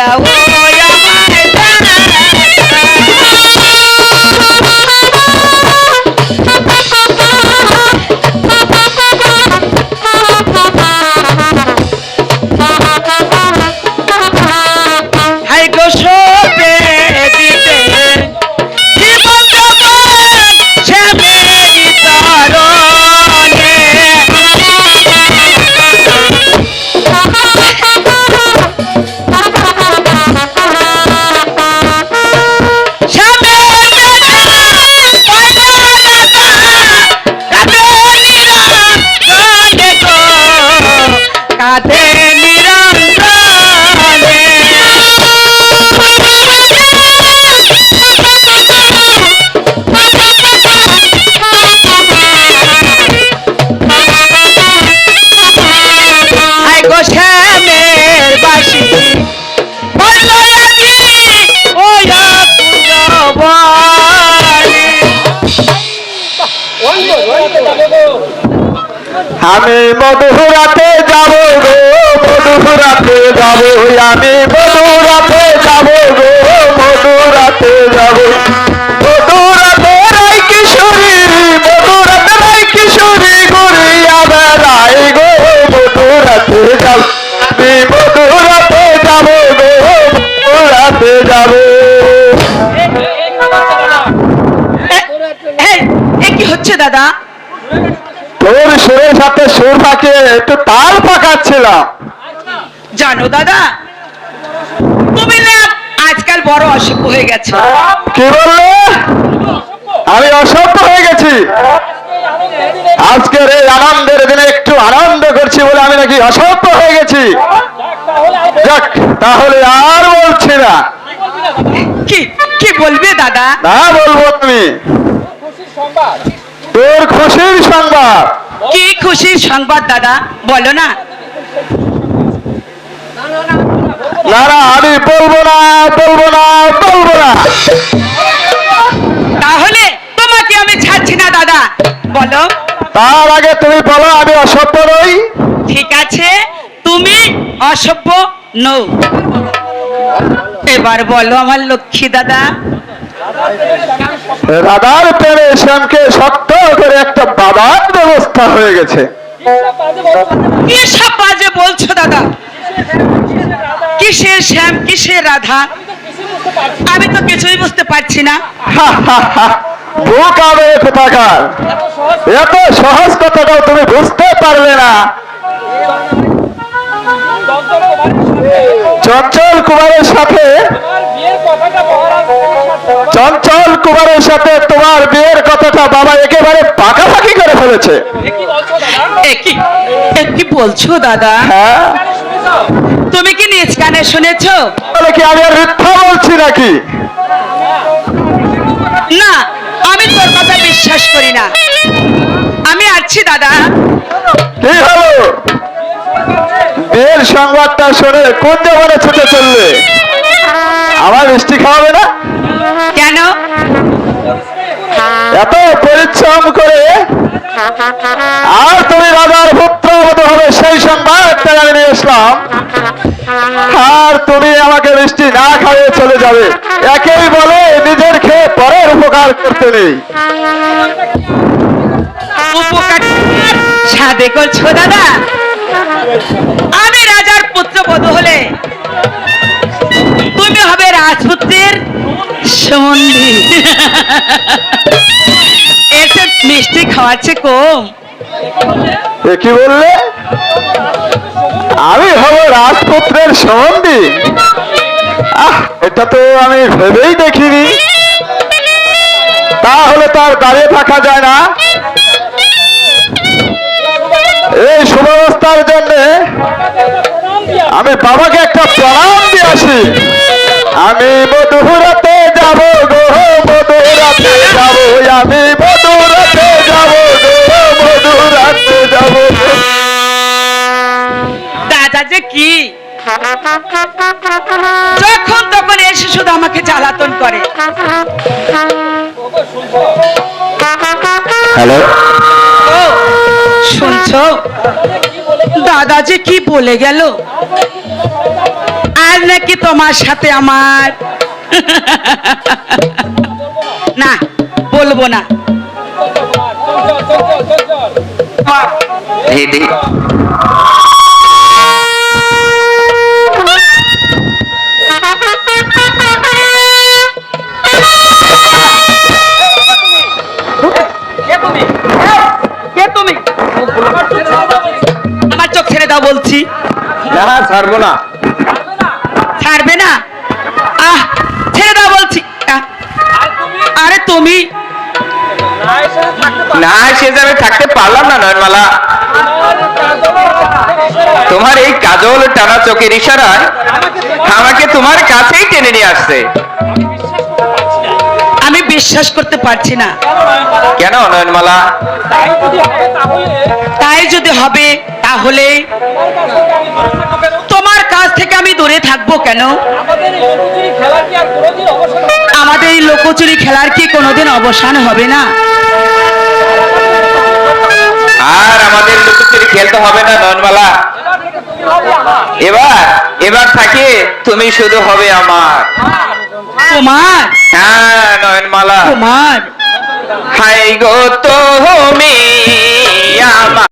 দাও আমি মধুরাতে যাব গো মধুরাতে যাব আমি মধুরাতে যাব গো মধুরাতে যাব মধুরাতে রাই কিশোরী মধুরাতে রাই কিশোরী ঘুরিয়া বেড়াই গো মধুরাতে যাব আমি মধুরাতে যাব গো মধুরাতে যাব কি হচ্ছে দাদা তোর সুরের সাথে সুর পাকিয়ে একটু তাল পাকাচ্ছিলাম জানো দাদা তুমি না আজকাল বড় অসুখ হয়ে গেছে। কি বললে? আমি অসভ্য হয়ে গেছি। আজকের এই আনন্দের দিনে একটু আনন্দ করছি বলে আমি নাকি অসভ্য হয়ে গেছি। যাক তাহলে আর বলছি না। কি কি বলবে দাদা? না বলব তুমি তোর খুশির সংবাদ। কি খুশির সংবাদ দাদা? বলো না। না না আমি বলব না বলব না বলব না। তাহলে তোমাকে আমি ছাড়ছি না দাদা। বলো। তার আগে তুমি বলো আমি অসভ্য নই। ঠিক আছে তুমি অসভ্য নও। এবার বলো আমার লক্ষ্মী দাদা। রাধার প্রেমে শ্যামকে শক্ত করে একটা বাবার ব্যবস্থা হয়ে গেছে। কি সব বাজে বলছো দাদা? কিসের শ্যাম কিসের রাধা? আমি তো কিছুই বুঝতে পারছি না। বুক আবে কোথাকার। এত সহজ কথাটাও তুমি বুঝতে পারলে না। চঞ্চল কুমারের সাথে চঞ্চল কুমারের সাথে তোমার বিয়ের কথাটা বাবা একেবারে পাকাপাকি করে ফেলেছে। কি? বলছো দাদা? হ্যাঁ? তুমি কি নিজ কানে শুনেছো? তাহলে কি আমি আর মিথ্যা বলছি নাকি? না আমি তোর কথা বিশ্বাস করি না। আমি আছি দাদা। কি হলো? বিয়ের সংবাদটা শুনে কোন জমানে ছুটে চললে? আমার মিষ্টি খাওয়াবে না? এত পরিশ্রম করে আর তুমি রাজার পুত্র মতো হবে সেই সংবাদটা আমি নিয়ে আসলাম আর তুমি আমাকে মিষ্টি না খাইয়ে চলে যাবে। একেই বলে নিজের খেয়ে পরের উপকার করতে নেই। সাদে করছ দাদা? আমি রাজার পুত্র বধূ হলে মিষ্টি খাওয়াচ্ছে কম? কি বললে? আমি হব রাজপুত্রের আহ, এটা তো আমি ভেবেই দেখিনি। তাহলে তার দাঁড়িয়ে থাকা যায় না। এই সুব্যবস্থার জন্য আমি বাবাকে একটা প্রণাম দিয়ে আসি। আমি মধুরাতে যাব গো মধুরাতে যাব আমি মধুরাতে যাব গো মধুরাতে যাব দাদা যে কি? যখন তখন এসে শুধু আমাকে জ্বালাতন করে। হ্যালো? শুনছো? দাদা যে কি বলে গেল? আর নাকি তোমার সাথে আমার না বলব না। তুমি আমার চোখ ছেড়ে দাও বলছি। না ছাড়বো না। ছাড়বে না? তুমি? না সে যে আমি থাকতে পারলাম না নয়নমালা। তোমার এই কাজল টানা চোখের ইশারায় আমাকে তোমার কাছেই টেনে নিয়ে আসছে। আমি বিশ্বাস করতে পারছি না। কেন নয়নমালা? তাই যদি হবে তাহলে তোমার কাছ থেকে আমি দূরে থাকব কেন? আমাদের এই এই লোকচুরি খেলার কি কোনোদিন অবসান হবে না? আর আমাদের লোকচুরি খেলতে হবে না ননমালা এবার এবার থাকে তুমি শুধু হবে আমার। তোমার? হ্যাঁ নয়নমালা। তোমার? হাই গো তুমি আমার।